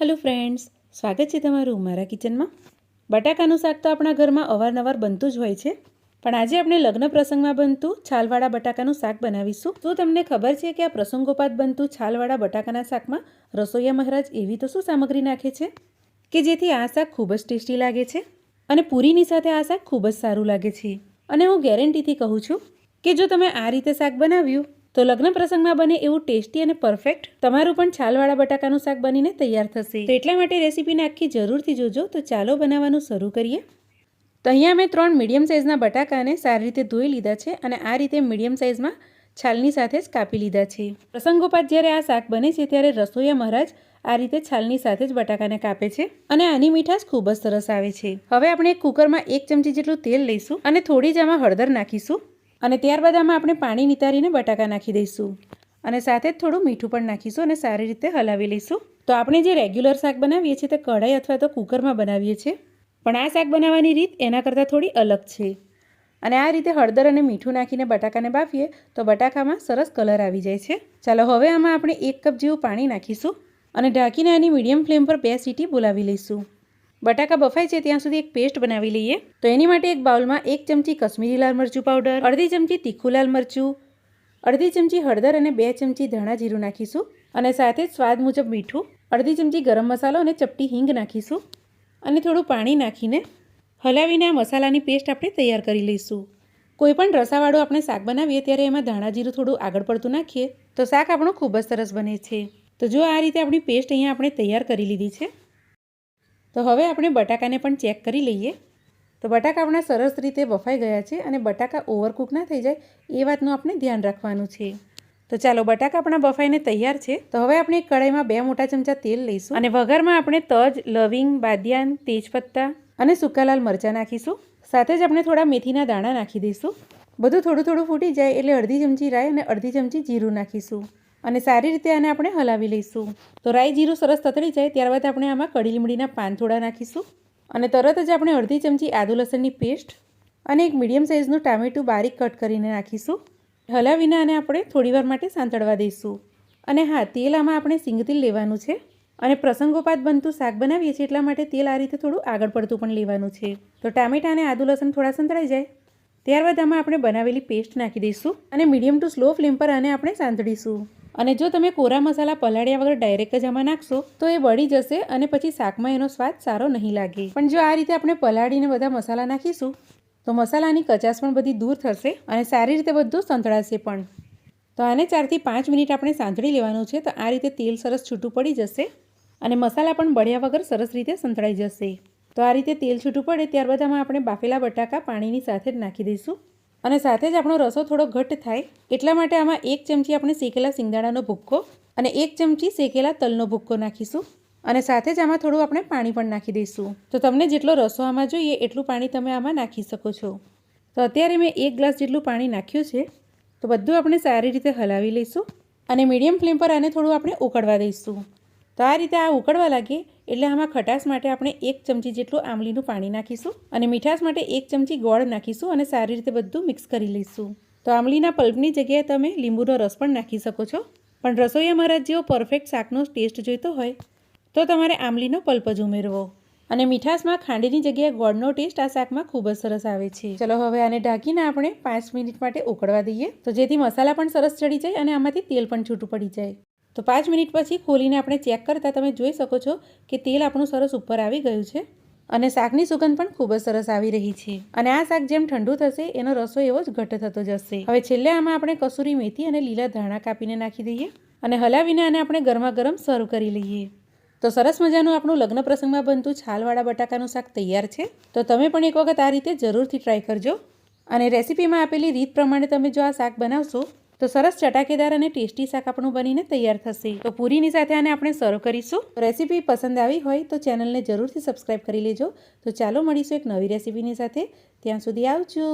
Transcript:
Hello friends સ્વાગત છે તમારું મારા કિચનમાં બટાકાનું શાક તો આપણા ઘરમાં અવારનવાર બનતું જ હોય છે. પણ આજે આપણે લગ્ન પ્રસંગમાં બનતું છાલવાળા બટાકાનું શાક બનાવીશું. તો તમને ખબર છે કે આ પ્રસંગોપાત બનતું છાલવાળા બટાકાના શાકમાં રસોઈયા મહારાજ એવી તો શું સામગ્રી નાખે છે? કે જેથી આ શાક ખૂબ જ ટેસ્ટી લાગે છે અને પૂરીની સાથે આ શાક ખૂબ જ સારું લાગે છે. અને હું ગેરંટીથી કહું છું કે જો તમે આ રીતે શાક બનાવ્યું તો લગ્ન પ્રસંગમાં બને એવું ટેસ્ટી અને પરફેક્ટ તમારું પણ છાલવાળા બટાકાનું શાક બનીને તૈયાર થશે. તો એટલા માટે રેસીપીને આખી જરૂરથી જોજો. તો ચાલો બનાવવાનું શરૂ કરીએ. તો અહીંયા મેં ત્રણ મીડિયમ સાઇઝના બટાકાને સારી રીતે ધોઈ લીધા છે અને આ રીતે મીડિયમ સાઇઝમાં છાલની સાથે જ કાપી લીધા છે. પ્રસંગોપાત જ્યારે આ શાક બને છે ત્યારે રસોઈયા મહારાજ આ રીતે છાલની સાથે જ બટાકાને કાપે છે અને આની મીઠાશ ખૂબ જ સરસ આવે છે. હવે આપણે કુકરમાં એક ચમચી જેટલું તેલ લઈશું અને થોડી જ આમાં હળદર નાખીશું. અને ત્યારબાદ આમાં આપણે પાણી નિતારીને બટાકા નાખી દઈશું. અને સાથે જ થોડું મીઠું પણ નાખીશું અને સારી રીતે હલાવી લઈશું. તો આપણે જે રેગ્યુલર શાક બનાવીએ છીએ તે કઢાઈ અથવા તો કુકરમાં બનાવીએ છીએ. પણ આ શાક બનાવવાની રીત એના કરતાં થોડી અલગ છે. અને આ રીતે હળદર અને મીઠું નાખીને બટાકાને બાફીએ તો બટાકામાં સરસ કલર આવી જાય છે. ચાલો હવે આમાં આપણે એક કપ જેવું પાણી નાખીશું અને ઢાંકીને આની મીડિયમ ફ્લેમ પર બે સીટી બોલાવી લઈશું. બટાકા બફાય છે ત્યાં સુધી એક પેસ્ટ બનાવી લઈએ. તો એની માટે એક બાઉલમાં એક ચમચી કશ્મીરી લાલ મરચું પાવડર અડધી ચમચી તીખું લાલ મરચું, અડધી ચમચી હળદર અને બે ચમચી ધાણા જીરું નાખીશું અને સાથે સ્વાદ મુજબ મીઠું, અડધી ચમચી ગરમ મસાલો અને ચપટી હિંગ નાખીશું અને થોડું પાણી નાખીને હલાવીને આ મસાલાની પેસ્ટ આપણે તૈયાર કરી લઈશું. કોઈપણ રસાવાળું આપણે શાક બનાવીએ ત્યારે એમાં ધાણા જીરું થોડું આગળ પડતું નાખીએ તો શાક આપણું ખૂબ જ સરસ બને છે. તો જો આ રીતે આપણી પેસ્ટ અહીંયા આપણે તૈયાર કરી લીધી છે તો હવે આપણે બટાકાને પણ ચેક કરી લઈએ. તો બટાકા આપણા સરસ રીતે બફાઈ ગયા છે અને બટાકા ઓવરકૂક ના થઈ જાય એ વાતનું આપણે ધ્યાન રાખવાનું છે. તો ચાલો, બટાકા આપણા બફાઈને તૈયાર છે. તો હવે આપણે એક કઢાઈમાં બે મોટા ચમચા તેલ લઈશું અને વઘારમાં આપણે તજ, લવિંગ, બાદિયાન, તેજપત્તા અને સૂકા લાલ મરચાં નાખીશું. સાથે જ આપણે થોડા મેથીના દાણા નાખી દઈશું. બધું થોડું થોડું ફૂટી જાય એટલે અડધી ચમચી રાઈ અને અડધી ચમચી જીરું નાખીશું. અને સારી રીતે આને આપણે હલાવી લઈશું. તો રાઈ જીરું સરસ તતળી જાય ત્યારબાદ આપણે આમાં કડી લીમડીના પાન થોડા નાખીશું અને તરત જ આપણે અડધી ચમચી આદુ લસણની પેસ્ટ અને એક મીડિયમ સાઇઝનું ટામેટું બારીક કટ કરીને નાખીશું. હલાવીને આને આપણે થોડીવાર માટે સાંતળવા દઈશું. અને હા, તેલ આમાં આપણે સિંગતેલ લેવાનું છે અને પ્રસંગોપાત બનતું શાક બનાવીએ છીએ એટલા માટે તેલ આ રીતે થોડું આગળ પડતું પણ લેવાનું છે. તો ટામેટાં અને આદુ લસણ થોડા સંતળાઈ જાય. ત્યારબાદ આમાં આપણે બનાવેલી પેસ્ટ નાખી દઈશું અને મીડિયમ ટુ સ્લો ફ્લેમ પર આને આપણે સાંતળીશું. અને જો તમે કોરા મસાલા પલાળ્યા વગર ડાયરેક્ટ જ આમાં નાખશો, તો એ બળી જશે અને પછી શાકમાં એનો સ્વાદ સારો નહીં લાગે. પણ જો આ રીતે આપણે પલાળીને બધા મસાલા નાખીશું, તો મસાલાની કચાશ પણ બધી દૂર થશે અને સારી રીતે બધું સંતળાશે પણ. તો આને ચારથી પાંચ મિનિટ આપણે સાંતળી લેવાનું છે, તો આ રીતે તેલ સરસ છૂટું પડી જશે અને મસાલા પણ બળ્યા વગર સરસ રીતે સંતળાઈ જશે. તો આ રીતે તેલ છૂટું પડે ત્યારબાદ આમાં આપણે બાફેલા બટાકા પાણીની સાથે જ નાખી દઈશું. અને સાથે જ આપણો રસો થોડો ઘટ્ટ થાય એટલા માટે આમાં એક ચમચી આપણે શેકેલા સિંગદાણાનો ભૂક્કો અને એક ચમચી શેકેલા તલનો ભૂક્કો નાખીશું. અને સાથે જ આમાં થોડું આપણે પાણી પણ નાખી દઈશું. તો તમને જેટલો રસો આમાં જોઈએ એટલું પાણી તમે આમાં નાખી શકો છો. તો અત્યારે મેં એક ગ્લાસ જેટલું પાણી નાખ્યું છે. તો બધું આપણે સારી રીતે હલાવી લઈશું અને મીડિયમ ફ્લેમ પર આને થોડું આપણે ઉકળવા દઈશું. તો આ રીતે આ ઉકળવા લાગે એટલે આમાં ખટાશ માટે આપણે એક ચમચી જેટલું આમલીનું પાણી નાખીશું અને મીઠાશ માટે એક ચમચી ગોળ નાખીશું અને સારી રીતે બધું મિક્સ કરી લઈશું. તો આમલીના પલ્પની જગ્યાએ તમે લીંબુનો રસ પણ નાખી શકો છો. પણ રસોઈયા મહારાજ જેવો પરફેક્ટ શાકનો ટેસ્ટ જોઈતો હોય, તો તમારે આમલીનો પલ્પ જ ઉમેરવો. અને મીઠાશમાં ખાંડીની જગ્યાએ ગોળનો ટેસ્ટ આ શાકમાં ખૂબ જ સરસ આવે છે. ચલો હવે આને ઢાંકીને આપણે પાંચ મિનિટ માટે ઉકળવા દઈએ. તો જેથી મસાલા પણ સરસ ચડી જાય અને આમાંથી તેલ પણ છૂટું પડી જાય. તો પાંચ મિનિટ પછી ખોલીને આપણે ચેક કરતાં તમે જોઈ શકો છો કે તેલ આપણું સરસ ઉપર આવી ગયું છે અને શાકની સુગંધ પણ ખૂબ જ સરસ આવી રહી છે. અને આ શાક જેમ ઠંડુ થશે, એનો રસો એવો જ ઘટ થતો જશે. હવે છેલ્લે આમાં આપણે કસૂરી મેથી અને લીલા ધાણા કાપીને નાખી દઈએ અને હલાવીને આને આપણે ગરમા ગરમ સર્વ કરી લઈએ. તો સરસ મજાનું આપણું લગ્ન પ્રસંગમાં બનતું છાલવાળા બટાકાનું શાક તૈયાર છે. તો તમે પણ એક વખત આ રીતે જરૂરથી ટ્રાય કરજો. અને રેસીપીમાં આપેલી રીત પ્રમાણે તમે જો આ શાક બનાવશો તો સરસ ચટાકેદાર અને ટેસ્ટી શાક આપણું બનીને તૈયાર થશે. તો પૂરીની સાથે આને આપણે સર્વ કરીશું. રેસીપી પસંદ આવી હોય તો ચેનલને જરૂરથી સબસ્ક્રાઈબ કરી લેજો. તો ચાલો મળીશું એક નવી રેસીપીની સાથે. ત્યાં સુધી આવજો.